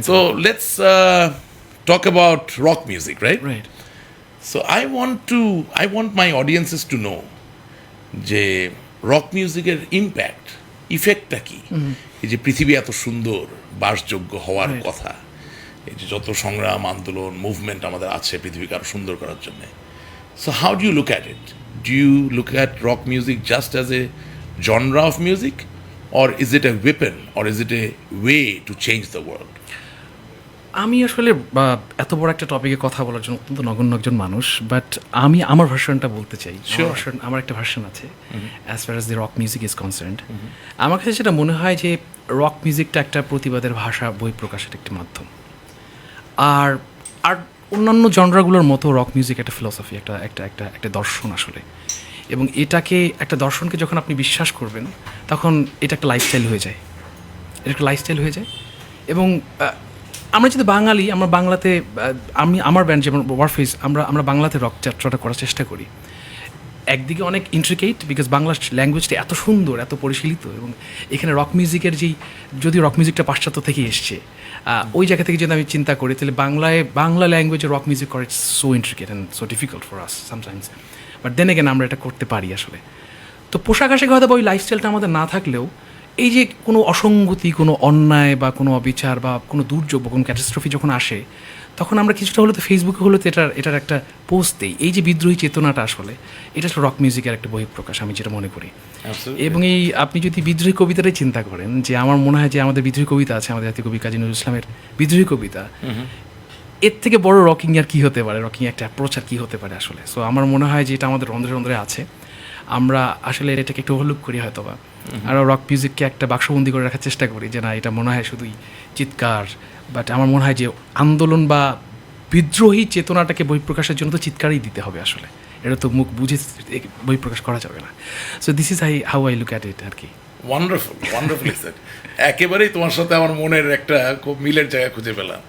So let's uh, talk about rock music, right? Right. So I want to, I want my audiences to know যে rock মিউজিকের impact ইফেক্টটা কি? এই যে পৃথিবী এত সুন্দর বাসযোগ্য হওয়ার. কথা। এই যে যত সংগ্রাম আন্দোলন মুভমেন্ট আমাদের আছে পৃথিবীকে আরও সুন্দর করার জন্য। So how do you look at it do you look at rock music just as a genre of music or is it a weapon or is it a way to change the world আমি আসলে বা, এত বড় একটা টপিকে কথা বলার জন্য অত্যন্ত নগণ্য একজন মানুষ বাট আমি আমার ভার্সনটা বলতে চাই। আমার আমার একটা ভার্সন আছে as far as the rock music is concerned আমার কাছে যেটা মনে হয় যে রক মিউজিকটা একটা প্রতিবাদের ভাষা বই প্রকাশের একটি মাধ্যম। আর আর অন্যান্য জনরাগুলোর মতো রক মিউজিক একটা ফিলসফি একটা একটা একটা একটা দর্শন আসলে। এবং এটাকে একটা দর্শনকে যখন আপনি বিশ্বাস করবেন তখন এটা একটা লাইফস্টাইল হয়ে যায়। এটা একটা লাইফস্টাইল হয়ে যায়। এবং আমরা যদি বাঙালি, আমরা বাংলাতে আমি, আমার ব্যান্ড যেমন ওয়ারফেস আমরা আমরা বাংলাতে রক যাত্রাটা করার চেষ্টা করি। একদিকে অনেক ইন্ট্রিকেট বিকজ বাংলা ল্যাঙ্গুয়েজটা এত সুন্দর, এত পরিশীলিত এবং এখানে রক মিউজিকের যেই, যদি রক মিউজিকটা পাশ্চাত্য থেকে এসছে ওই জায়গা থেকে যদি আমি চিন্তা করি, তাহলে বাংলায়, বাংলা ল্যাঙ্গুয়েজে রক মিউজিক করা it's so intricate and so difficult for us sometimes but then again আমরা এটা করতে পারি আসলে। তো পোশাক আশাকে হয়তো ওই লাইফস্টাইলটা আমাদের না থাকলেও এই যে কোনো অসঙ্গতি কোনো অন্যায় বা কোনো অবিচার বা কোনো দুর্যোগ বা কোনো ক্যাটাস্ট্রফি যখন আসে তখন আমরা কিছুটা হলে তো ফেসবুকে হলে তো এটার এটার একটা পোস্ট দিই। এই যে বিদ্রোহী চেতনাটা আসলে এটা রক মিউজিকের একটা বহিঃপ্রকাশ আমি যেটা মনে করি। এবং এই আপনি যদি বিদ্রোহী কবিতাটাই চিন্তা করেন যে আমার মনে হয় যে আমাদের বিদ্রোহী কবিতা আছে আমাদের জাতীয় কবি কাজী নজরুল ইসলামের বিদ্রোহী কবিতা এর থেকে বড় রকিং আর কী হতে পারে? রকিং একটা অ্যাপ্রোচ আর কী হতে পারে আসলে? সো আমার মনে হয় যে এটা আমাদের রন্ধ্রে রন্ধ্রে আছে। আমরা আসলে এটাকে একটু ওভারলুক করি হয়তো বা আর রক মিউজিককে একটা বাক্সবন্দি করে রাখার চেষ্টা করি যে না এটা মনে হয় শুধুই চিৎকার। বাট আমার মনে হয় যে আন্দোলন বা বিদ্রোহী চেতনাটাকে বহিঃপ্রকাশের জন্য তো চিৎকারই দিতে হবে আসলে। এটা তো মুখ বুঝে বহিঃপ্রকাশ করা যাবে না। So this is I how I look at it আর কি। ওয়ান্ডারফুল ওয়ান্ডারফুল একেবারেই তোমার সাথে আমার মনের একটা খুব মিলের জায়গা খুঁজে পেলাম।